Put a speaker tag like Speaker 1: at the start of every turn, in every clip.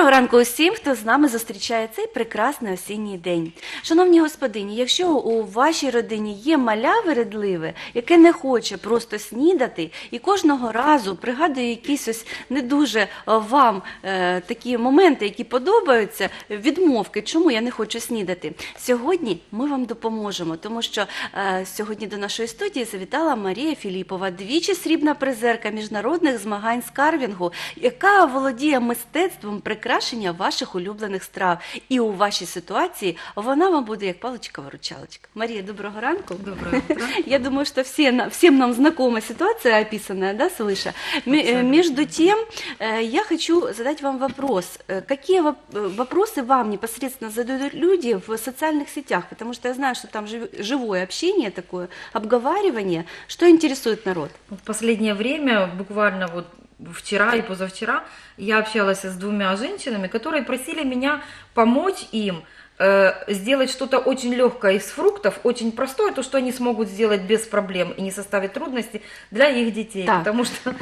Speaker 1: Доброго ранку усім, хто з нами зустрічає цей прекрасний осінній день. Шановні господині, якщо у вашій родині є маля вередливе, яке не хоче просто снідати, і кожного разу пригадує якісь ось не дуже вам е, такі моменти, які подобаються, відмовки, чому я не хочу снідати. Сьогодні ми вам допоможемо, тому що е, сьогодні до нашої студії завітала Марія Філіпова, двічі срібна призерка міжнародних змагань з карвінгу, яка володіє мистецтвом прикрашення ваших улюблених страв. І у вашій ситуації вона вам буде як палочка-выручалочка. Мария, доброго ранку.
Speaker 2: Доброе утро.
Speaker 1: Я думаю, что все, на- всем нам знакома ситуация, описанная, да, свыше. М- э,
Speaker 2: Абсолютно.
Speaker 1: Между тем, э, я хочу задать вам вопрос. Э, Какие воп- э, вопросы вам непосредственно задают люди в социальных сетях? Потому что я знаю, что там жив- живое общение такое, обговаривание. Что интересует народ?
Speaker 2: В последнее время, буквально вот вчера и позавчера, я общалась с двумя женщинами, которые просили меня помочь им э, сделать что-то очень легкое из фруктов, очень простое, то, что они смогут сделать без проблем и не составит трудностей для их детей.
Speaker 1: Так.
Speaker 2: Потому что,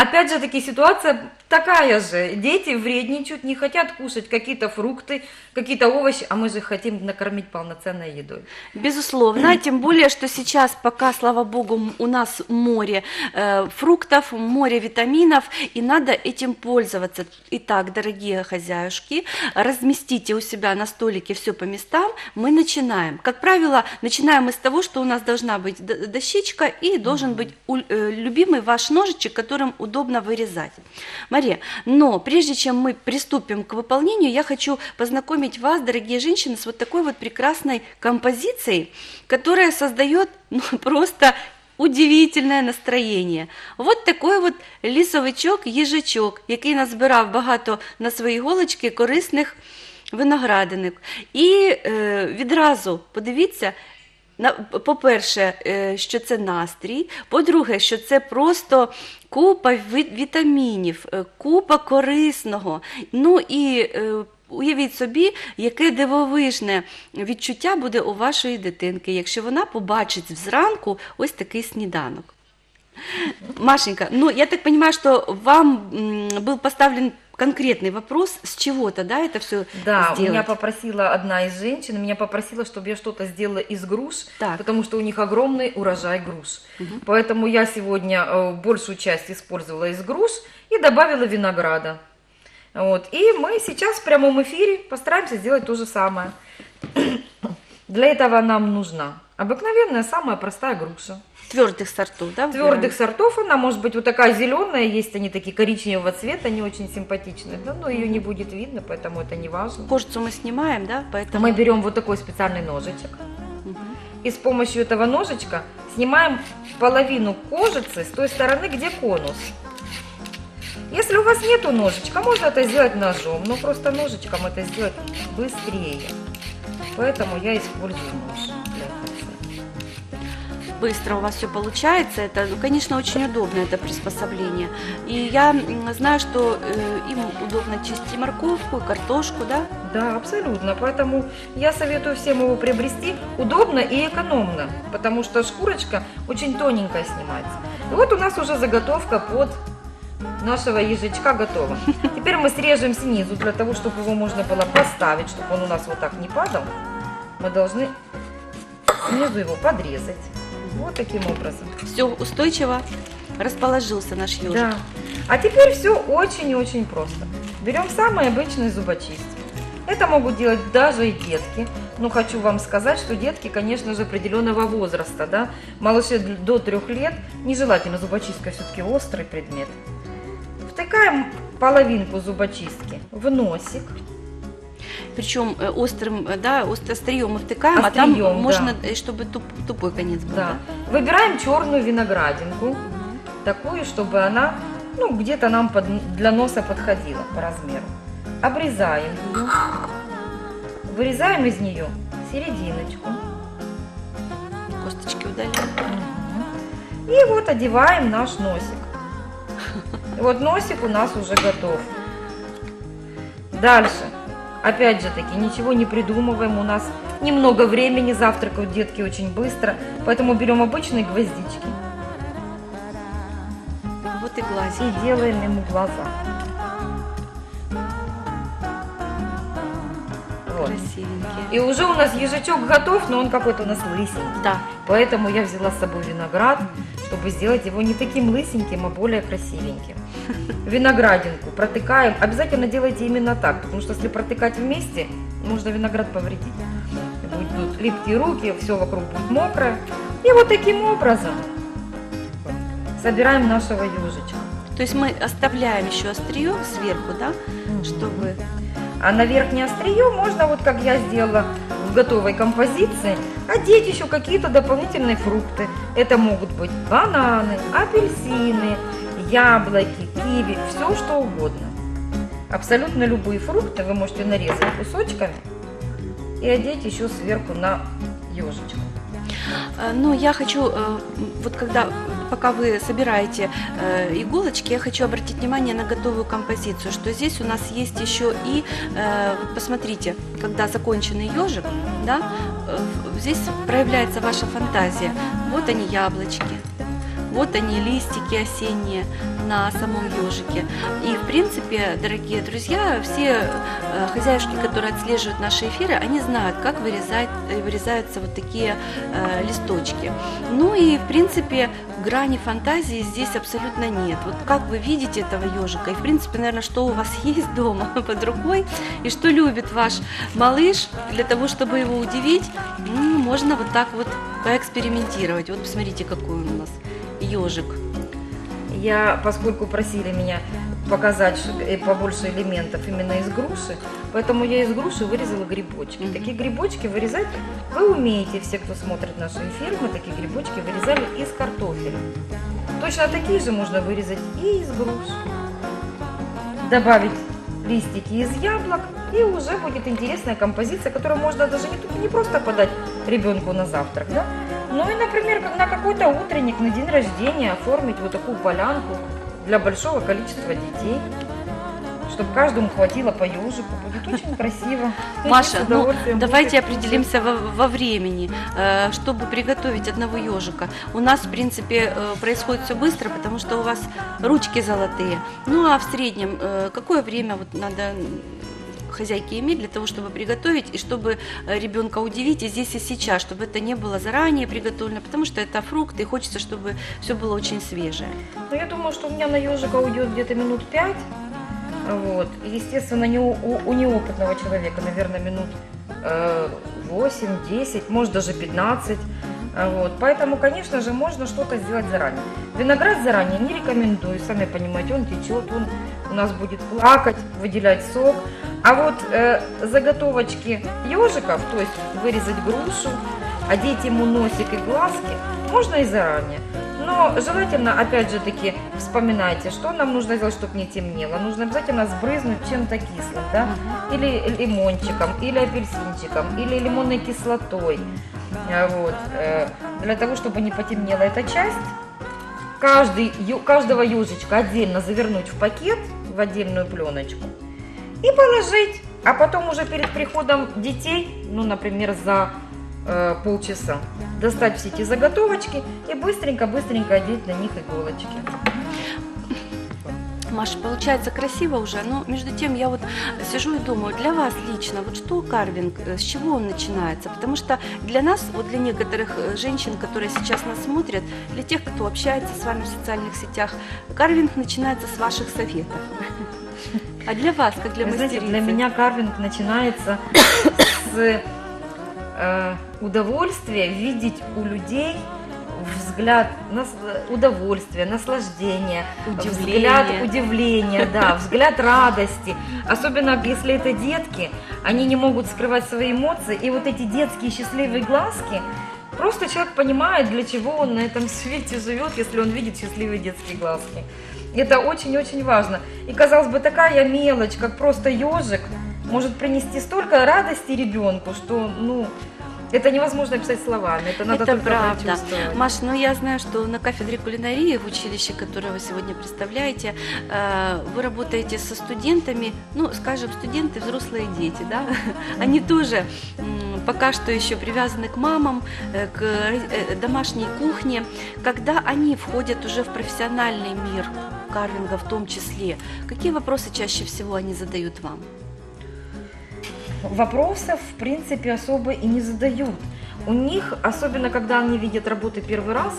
Speaker 2: опять же таки, ситуация такая же. Дети вредничают, не хотят кушать какие-то фрукты, какие-то овощи, а мы же хотим накормить полноценной едой.
Speaker 1: Безусловно, тем более, что сейчас пока, слава богу, у нас море э, фруктов, море витаминов, и надо этим пользоваться. Итак, дорогие хозяюшки, разместите у себя на столике все по местам, мы начинаем. Как правило, начинаем мы с того, что у нас должна быть дощечка и должен быть э, любимый ваш ножичек, которым удобно вырезать. Мария, но прежде чем мы приступим к выполнению, я хочу познакомить вас, дорогие женщины, с вот такой вот прекрасной композицией, которая создает ну, просто удивительне настроєння. От такий от лісовичок, їжачок, який назбирав багато на свої голочки корисних виноградинок. І е, відразу подивіться, на, по-перше, е, що це настрій, по-друге, що це просто купа вітамінів, е, купа корисного. Ну і е, уявіть собі, яке дивовижне відчуття буде у вашої дитинки, якщо вона побачить зранку ось такий сніданок. Машенька, ну я так понимаю, что вам був поставлен конкретный вопрос, с чего-то, да, это все
Speaker 2: Да,
Speaker 1: сделать?
Speaker 2: меня попросила одна из женщин, меня попросила, чтобы я что-то сделала из груш,
Speaker 1: Так.
Speaker 2: потому что у них огромный урожай груш. Поэтому я сегодня э, большую часть использовала из груш и добавила винограда. Вот. И мы сейчас в прямом эфире постараемся сделать то же самое. Для этого нам нужна обыкновенная самая простая груша.
Speaker 1: Твердых сортов, да?
Speaker 2: Твердых сортов она может быть вот такая зеленая, есть они такие коричневого цвета, они очень симпатичные, да, но ее не будет видно, поэтому это не важно.
Speaker 1: Кожицу мы снимаем, да, поэтому...
Speaker 2: Мы берем вот такой специальный ножичек. И с помощью этого ножичка снимаем половину кожицы с той стороны, где конус. Если у вас нету ножичка, можно это сделать ножом, но просто ножичком это сделать быстрее. Поэтому я использую нож.
Speaker 1: Быстро у вас все получается. Это, ну, конечно, очень удобно это приспособление. И я знаю, что э, им удобно чистить морковку, и картошку, да?
Speaker 2: Да, абсолютно. Поэтому я советую всем его приобрести удобно и экономно, потому что шкурочка очень тоненькая снимается. И вот у нас уже заготовка под нашего ежичка готова. Теперь мы срежем снизу для того, чтобы его можно было поставить, чтобы он у нас вот так не падал. Мы должны снизу его подрезать. Вот таким образом.
Speaker 1: Все устойчиво расположился наш ежик.
Speaker 2: Да. А теперь все очень и очень просто. Берем самый обычный зубочистки. Это могут делать даже и детки. Но хочу вам сказать, что детки, конечно же, определенного возраста, да, малыши до трех лет, нежелательно зубочистка все-таки острый предмет. Втыкаем половинку зубочистки в носик.
Speaker 1: Причем э, острым, э, да, ост- острием мы втыкаем, а
Speaker 2: Острием,
Speaker 1: там
Speaker 2: да.
Speaker 1: можно, э, чтобы туп- тупой конец был.
Speaker 2: Да. Выбираем черную виноградинку, такую, чтобы она, ну, где-то нам под- для носа подходила по размеру. Обрезаем ее. Вырезаем из нее серединочку.
Speaker 1: Косточки удаляем.
Speaker 2: И вот одеваем наш носик. Вот носик у нас уже готов. Дальше. Опять же таки, ничего не придумываем. У нас немного времени, завтракают детки очень быстро. Поэтому берем обычные гвоздички
Speaker 1: Вот и глазик.
Speaker 2: и делаем ему глаза. Вот.
Speaker 1: Красивенькие.
Speaker 2: И уже у нас ежачок готов, но он какой-то у нас лысенький.
Speaker 1: Да.
Speaker 2: Поэтому я взяла с собой виноград, чтобы сделать его не таким лысеньким, а более красивеньким. Виноградинку протыкаем. Обязательно делайте именно так, потому что если протыкать вместе, можно виноград повредить. Будут липкие руки, все вокруг будет мокрое. И вот таким образом собираем нашего ежичка.
Speaker 1: То есть мы оставляем еще острие сверху, да, чтобы...
Speaker 2: А на верхнее острие можно, вот как я сделала в готовой композиции, одеть еще какие-то дополнительные фрукты. Это могут быть бананы, апельсины, яблоки, киви, все что угодно. Абсолютно любые фрукты вы можете нарезать кусочками и одеть еще сверху на ежичка.
Speaker 1: Э, Ну, я хочу, э, вот когда, пока вы собираете э, иголочки, я хочу обратить внимание на готовую композицию, что здесь у нас есть еще и, э, посмотрите, когда законченный ежик, да, здесь проявляется ваша фантазия. Вот они яблочки, вот они листики осенние на самом ежике. И, в принципе, дорогие друзья, все э, хозяюшки, которые отслеживают наши эфиры, они знают, как вырезать, э, вырезаются вот такие э, листочки. Ну и, в принципе, грани фантазии здесь абсолютно нет. Вот как вы видите этого ежика, и, в принципе, наверное, что у вас есть дома под рукой, и что любит ваш малыш, для того, чтобы его удивить, ну, можно вот так вот поэкспериментировать. Вот посмотрите, какой он у нас ежик.
Speaker 2: Я, поскольку просили меня показать э, побольше элементов именно из груши, поэтому я из груши вырезала грибочки.
Speaker 1: Мгм.
Speaker 2: Такие грибочки вырезать вы умеете, все, кто смотрит наши эфиры, мы такие грибочки вырезали из картофеля. Точно такие же можно вырезать и из груши. Добавить листики из яблок, и уже будет интересная композиция, которую можно даже не, не просто подать ребенку на завтрак, да? Ну и, например, на какой-то утренник, на день рождения оформить вот такую полянку для большого количества детей, чтобы каждому хватило по ежику. Будет очень красиво.
Speaker 1: Маша, ну давайте определимся во, во времени, э, чтобы приготовить одного ежика. У нас, в принципе, э, происходит все быстро, потому что у вас ручки золотые. Ну а в среднем, э, какое время вот надо м, хозяйке иметь для того, чтобы приготовить и чтобы э, ребенка удивить и здесь и сейчас, чтобы это не было заранее приготовлено, потому что это фрукты, и хочется, чтобы все было очень свежее.
Speaker 2: Ну, я думаю, что у меня на ежика уйдет где-то минут пять. Вот. И, естественно, не у, у- неопытного человека, наверное, минут э, 8-10, может даже 15. А Вот. Поэтому, конечно же, можно что-то сделать заранее. Виноград заранее не рекомендую, сами понимаете, он течет, он у нас будет плакать, выделять сок. А вот э, заготовочки ежиков, то есть вырезать грушу, одеть ему носик и глазки, можно и заранее. Но желательно, опять же таки, вспоминайте, что нам нужно сделать, чтобы не темнело. Нужно обязательно сбрызнуть чем-то кислым, да? Или лимончиком, или апельсинчиком, или лимонной кислотой. А Вот. э, Для того, чтобы не потемнела эта часть, каждый, каждого ежичка отдельно завернуть в пакет, в отдельную пленочку, и положить. А потом уже перед приходом детей, ну, например, за э, полчаса, достать все эти заготовочки и быстренько-быстренько одеть на них иголочки.
Speaker 1: Маша, получается красиво уже, но между тем я вот сижу и думаю, для вас лично, вот что карвинг, э, с чего он начинается? Потому что для нас, вот для некоторых э, женщин, которые сейчас нас смотрят, для тех, кто общается с вами в социальных сетях, карвинг начинается с ваших советов. А для вас, как для
Speaker 2: Вы знаете,
Speaker 1: мастерицы?
Speaker 2: для меня карвинг начинается с э, удовольствия видеть у людей взгляд нас- удовольствия, наслаждения, взгляд
Speaker 1: Удивление.
Speaker 2: удивления, да, взгляд радости. Особенно если это детки, они не могут скрывать свои эмоции, и вот эти детские счастливые глазки, просто человек понимает, для чего он на этом свете живет, если он видит счастливые детские глазки. Это очень-очень важно. И казалось бы, такая мелочь, как просто ежик, может принести столько радости ребенку, что, ну, это невозможно описать словами, это надо
Speaker 1: Это
Speaker 2: только
Speaker 1: правда. Маш, ну я знаю, что на кафедре кулинарии в училище, которое вы сегодня представляете, э, вы работаете со студентами, ну, скажем, студенты, взрослые дети, да? Они тоже пока что еще привязаны к мамам, э, к э, домашней кухне. Когда они входят уже в профессиональный мир карвинга в том числе, какие вопросы чаще всего они задают вам?
Speaker 2: Вопросов, в принципе, особо и не задают. У них, особенно когда они видят работы первый раз,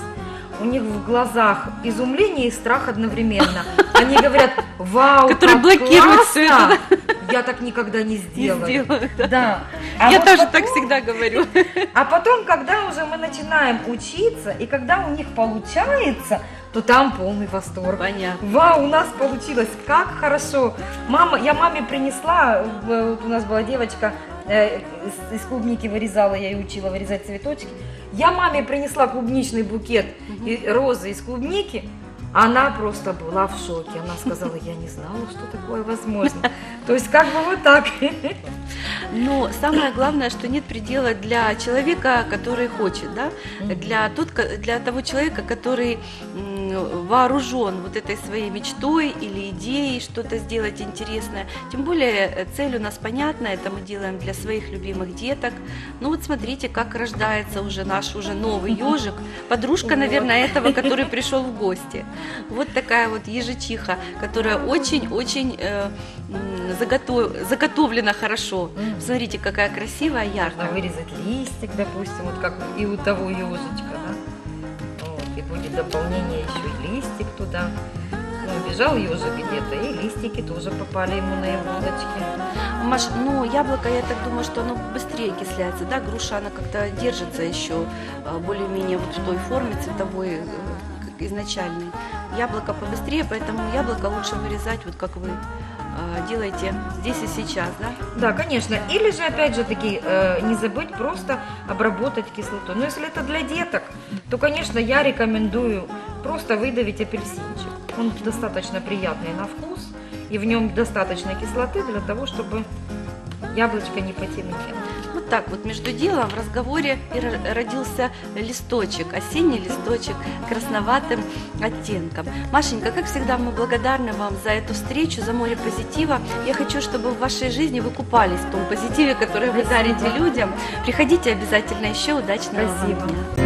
Speaker 2: у них в глазах изумление и страх одновременно. Они говорят, вау,
Speaker 1: Который
Speaker 2: как
Speaker 1: блокирует
Speaker 2: классно! Я так никогда не
Speaker 1: Не
Speaker 2: сделаю.
Speaker 1: сделаю, да.
Speaker 2: Да. А
Speaker 1: Я
Speaker 2: вот
Speaker 1: тоже
Speaker 2: потом-
Speaker 1: так всегда говорю.
Speaker 2: А потом, когда уже мы начинаем учиться, и когда у них получается, то там полный восторг.
Speaker 1: Понятно.
Speaker 2: Вау, у нас получилось, как хорошо. Мама, я маме принесла, вот у нас была девочка, э, из, из клубники вырезала, я ее учила вырезать цветочки. Я маме принесла клубничный букет и розы из клубники, она просто была в шоке. Она сказала, я не знала, что такое возможно. То есть как бы вот так.
Speaker 1: Но самое главное, что нет предела для человека, который хочет, да, для, тот, для того человека, который вооружен вот этой своей мечтой или идеей что-то сделать интересное. Тем более э, цель у нас понятна, это мы делаем для своих любимых деток. Ну вот смотрите, как рождается уже наш уже новый ежик, подружка, наверное, этого, который пришел в гости. Вот такая вот ежичиха, которая очень-очень э, заготов- заготовлена хорошо.
Speaker 2: Мгм.
Speaker 1: Смотрите, какая красивая, яркая.
Speaker 2: вырезать листик, допустим, вот как и у того ежичка, да? Вот, и будет дополнение еще и листик туда. Ну, бежал ежик где-то, и листики тоже попали ему на иголочки.
Speaker 1: Маш, ну яблоко, я так думаю, что оно быстрее окисляется, да? Груша, она как-то держится еще а, более-менее вот в той форме цветовой, э, изначальной. Яблоко побыстрее, поэтому яблоко лучше вырезать, вот как вы а, делаете здесь и сейчас, да?
Speaker 2: Да, конечно. Или же, опять же таки, э, не забыть просто обработать кислотой. Но если это для деток, то, конечно, я рекомендую просто выдавить апельсинчик. Он достаточно приятный на вкус, и в нем достаточно кислоты для того, чтобы яблочко не потемнело.
Speaker 1: Так вот между делом в разговоре и ро- родился листочек, осенний листочек красноватым оттенком. Машенька, как всегда, мы благодарны вам за эту встречу, за море позитива. Я хочу, чтобы в вашей жизни вы купались в том позитиве, который вы
Speaker 2: Спасибо.
Speaker 1: дарите людям. Приходите обязательно еще. Удачного вам
Speaker 2: Спасибо.
Speaker 1: дня.